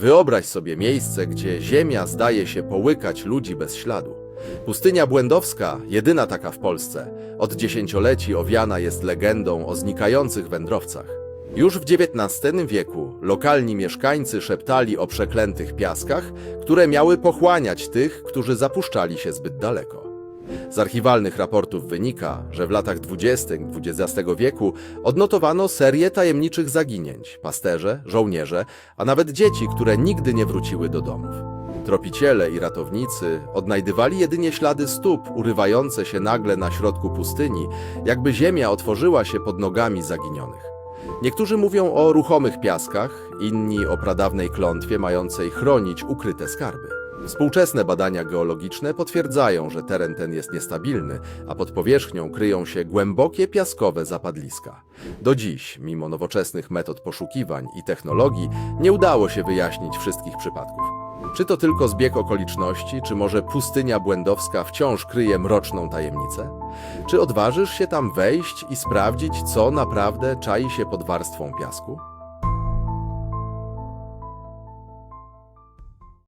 Wyobraź sobie miejsce, gdzie ziemia zdaje się połykać ludzi bez śladu. Pustynia Błędowska, jedyna taka w Polsce, od dziesięcioleci owiana jest legendą o znikających wędrowcach. Już w XIX wieku lokalni mieszkańcy szeptali o przeklętych piaskach, które miały pochłaniać tych, którzy zapuszczali się zbyt daleko. Z archiwalnych raportów wynika, że w latach 20. XX wieku odnotowano serię tajemniczych zaginięć pasterze, żołnierze, a nawet dzieci, które nigdy nie wróciły do domów. Tropiciele i ratownicy odnajdywali jedynie ślady stóp urywające się nagle na środku pustyni, jakby ziemia otworzyła się pod nogami zaginionych. Niektórzy mówią o ruchomych piaskach, inni o pradawnej klątwie mającej chronić ukryte skarby. Współczesne badania geologiczne potwierdzają, że teren ten jest niestabilny, a pod powierzchnią kryją się głębokie piaskowe zapadliska. Do dziś, mimo nowoczesnych metod poszukiwań i technologii, nie udało się wyjaśnić wszystkich przypadków. Czy to tylko zbieg okoliczności, czy może pustynia błędowska wciąż kryje mroczną tajemnicę? Czy odważysz się tam wejść i sprawdzić, co naprawdę czai się pod warstwą piasku?